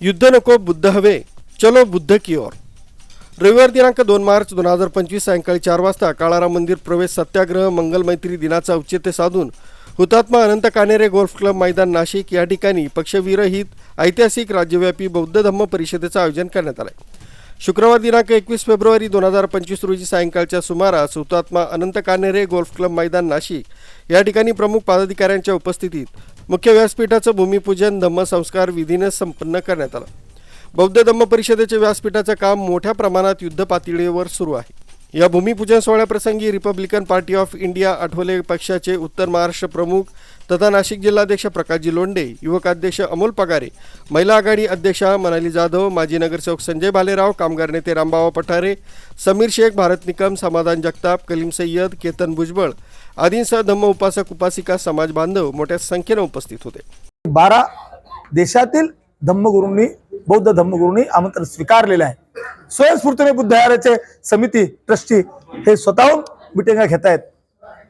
युद्ध नको बुद्ध हवे. चलो बुद्ध की ओर. रविवार दिनांक दोन मार्च दोन हजार पंचवीस सायंकाळी चार वाजता काळाराम मंदिर प्रवेश सत्याग्रह मंगल मैत्री दिनाचं औचित्य साधून हुतात्मा अनंत कानेरे गोल्फ क्लब मैदान नाशिक या ठिकाणी पक्षविरहित ऐतिहासिक राज्यव्यापी बौद्ध धम्म परिषदेचं आयोजन करण्यात आलं आहे शुक्रवार दिनांक एकवीस फेब्रुवारी दोन हजार पंचवीस रोजी सायंकाळच्या सुमारास हुतात्मा अनंत कानेरे गोल्फ क्लब मैदान नाशिक या ठिकाणी प्रमुख पदाधिकाऱ्यांच्या उपस्थितीत मुख्य व्यासपीठाचं भूमिपूजन धम्मसंस्कार विधीने संपन्न करण्यात आलं. बौद्ध धम्म परिषदेच्या व्यासपीठाचं काम मोठ्या प्रमाणात युद्ध पातळीवर सुरू आहे. या भूमिपूजन सोहळ्याप्रसंगी Republican Party of India Athawale पक्षाचे उत्तर महाराष्ट्र प्रमुख तथा नाशिक जिल्हाध्यक्ष प्रकाशजी लोंडे युवक अध्यक्ष अमोल पगारे महिला आघाडी अध्यक्षा मनाली जाधव माजी नगरसेवक संजय भालेराव कामगार नेते रामबाबा पठारे समीर शेख भारत निकम समाधान जगताप कलीम सय्यद केतन भुजबळ आदींसह धम्म उपासक उपासिका समाज बांधव मोठ्या संख्येनं उपस्थित होते. बारा देशातील धम्मगुरूंनी बौद्ध धम्मगुरूंनी आमंत्रण स्वीकारलेलं आहे. स्वयंस्फूर्तीने बुद्धविहाराचे समिती ट्रस्टी हे स्वतःहून मिटिंगा घेत आहेत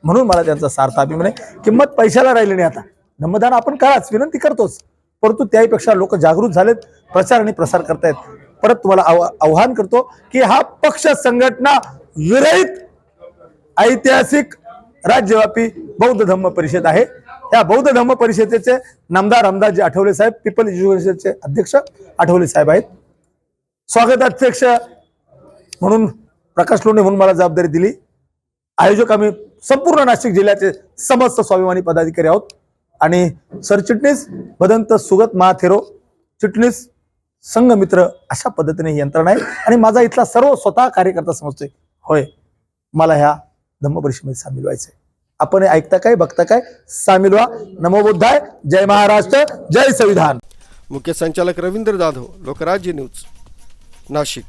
म्हणून मला त्यांचा सार्थ अभिमान आहे. किंमत पैशाला राहिली नाही आता. धम्मदान आपण कराच विनंती करतोच. परंतु त्याहीपेक्षा लोक जागृत झालेत प्रचार आणि प्रसार करतायत. परत तुम्हाला आव- आव्हान करतो की हा पक्ष संघटना विरहित ऐतिहासिक राज्यव्यापी बौद्ध धम्म परिषद आहे. त्या बौद्ध धम्म परिषदेचे नामदार रामदासजी आठवले साहेब पीपल एज्युकेशनचे अध्यक्ष आठवले साहेब आहेत. स्वागताध्यक्ष म्हणून प्रकाश लोणे म्हणून मला जबाबदारी दिली. आयोजक आम्ही संपूर्ण नाशिक जिल्ह्याचे समस्त स्वाभिमानी पदाधिकारी आहोत. आणि सरचिटणीस भदंत सुगत महाथेरो चिटणीस संघमित्र अशा पद्धतीने ही यंत्रणा आहे. आणि माझा इथला सर्व स्वतः कार्यकर्ता समजतोय होय मला ह्या धम्म परिषदेमध्ये सामील व्हायचंय. आपण हे ऐकता काय बघता काय सामील व्हा. नमोबुद्धाय जय महाराष्ट्र जय संविधान. मुख्य संचालक रवींद्र जाधव लोकराज्य न्यूज नाशिक.